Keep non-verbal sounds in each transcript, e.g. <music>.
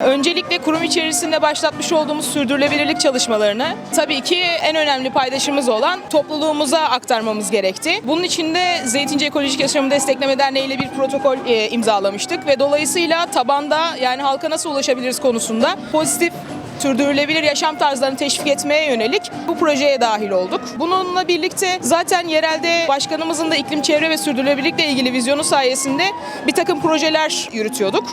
Öncelikle kurum içerisinde başlatmış olduğumuz sürdürülebilirlik çalışmalarını tabii ki en önemli paydaşımız olan topluluğumuza aktarmamız gerekti. Bunun için de Zeytinci Ekolojik Yaşamı Destekleme Derneği ile bir protokol e, imzalamıştık ve dolayısıyla tabanda yani halka nasıl ulaşabiliriz konusunda pozitif sürdürülebilir yaşam tarzlarını teşvik etmeye yönelik bu projeye dahil olduk. Bununla birlikte zaten yerelde başkanımızın da iklim, çevre ve sürdürülebilirlikle ilgili vizyonu sayesinde bir takım projeler yürütüyorduk.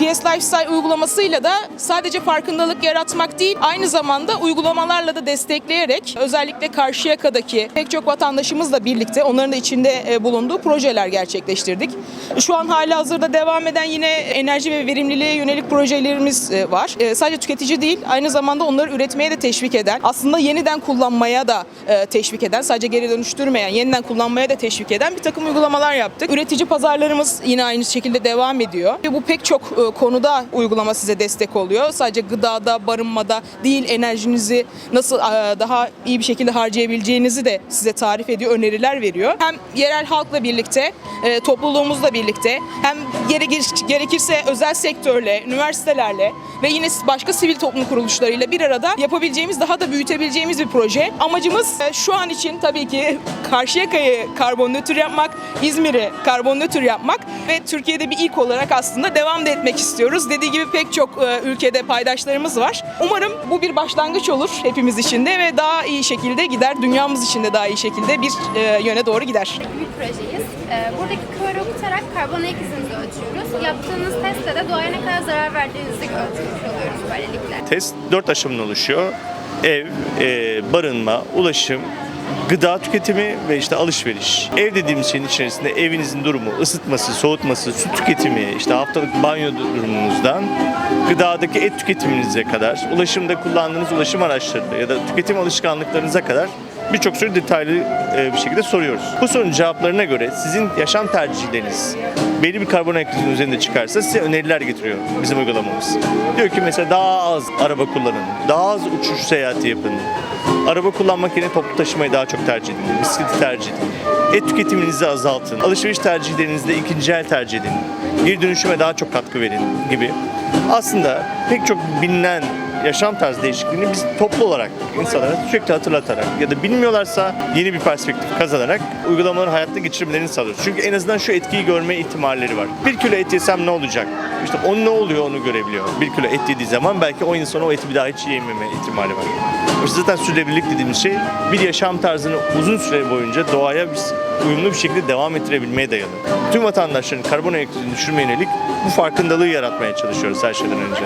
PS Lifestyle uygulamasıyla da sadece farkındalık yaratmak değil, aynı zamanda uygulamalarla da destekleyerek özellikle Karşıyaka'daki pek çok vatandaşımızla birlikte onların da içinde e, bulunduğu projeler gerçekleştirdik. Şu an hali hazırda devam eden yine enerji ve verimliliğe yönelik projelerimiz e, var. E, Sadece tüketici değil, aynı zamanda onları üretmeye de teşvik eden, aslında yeniden kullanmaya da teşvik eden, sadece geri dönüştürmeyen, yeniden kullanmaya da teşvik eden bir takım uygulamalar yaptık. Üretici pazarlarımız yine aynı şekilde devam ediyor. Bu pek çok konuda uygulama size destek oluyor. Sadece gıdada, barınmada değil, enerjinizi nasıl e, daha iyi bir şekilde harcayabileceğinizi de size tarif ediyor, öneriler veriyor. Hem yerel halkla birlikte, e, topluluğumuzla birlikte hem gerekir- gerekirse özel sektörle, üniversitelerle ve yine başka sivil toplum kuruluşlarıyla bir arada yapabileceğimiz, daha da büyütebileceğimiz bir proje. Amacımız e, şu an için tabii ki <laughs> Karşıyaka'yı karbon nötr yapmak, İzmir'i karbon nötr yapmak ve Türkiye'de bir ilk olarak aslında devam da etmek istiyoruz. Dediği gibi pek çok e, ülkede paydaşlarımız var. Umarım bu bir başlangıç olur hepimiz için de ve daha iyi şekilde gider. Dünyamız için de daha iyi şekilde bir e, yöne doğru gider. bir projeyiz. Ee, Buradaki QR okutarak karbon ayak izinizi ölçüyoruz. Yaptığınız testte de doğaya ne kadar zarar verdiğinizi ölçmüş oluyoruz böylelikle. Test 4 aşamadan oluşuyor. Ev, e, barınma, ulaşım, gıda tüketimi ve işte alışveriş. Ev dediğimiz şeyin içerisinde evinizin durumu, ısıtması, soğutması, su tüketimi, işte haftalık banyo durumunuzdan gıdadaki et tüketiminize kadar, ulaşımda kullandığınız ulaşım araçları ya da tüketim alışkanlıklarınıza kadar birçok soru detaylı e, bir şekilde soruyoruz. Bu sorunun cevaplarına göre sizin yaşam tercihleriniz belli bir karbon ayak üzerinde çıkarsa size öneriler getiriyor bizim uygulamamız. Diyor ki mesela daha az araba kullanın, daha az uçuş seyahati yapın, araba kullanmak yerine toplu taşımayı daha çok tercih edin, bisikleti tercih edin, et tüketiminizi azaltın, alışveriş tercihlerinizde ikinci el tercih edin, geri dönüşüme daha çok katkı verin gibi. Aslında pek çok bilinen yaşam tarzı değişikliğini biz toplu olarak insanlara sürekli hatırlatarak ya da bilmiyorlarsa yeni bir perspektif kazanarak uygulamaları hayatta geçirmelerini sağlıyoruz. Çünkü en azından şu etkiyi görme ihtimalleri var. Bir kilo et yesem ne olacak? İşte onun ne oluyor onu görebiliyor. Bir kilo et yediği zaman belki o insan o eti bir daha hiç yememe ihtimali var. İşte zaten sürdürülebilirlik dediğimiz şey bir yaşam tarzını uzun süre boyunca doğaya biz uyumlu bir şekilde devam ettirebilmeye dayalı. Tüm vatandaşların karbon izini düşürmeye yönelik bu farkındalığı yaratmaya çalışıyoruz her şeyden önce.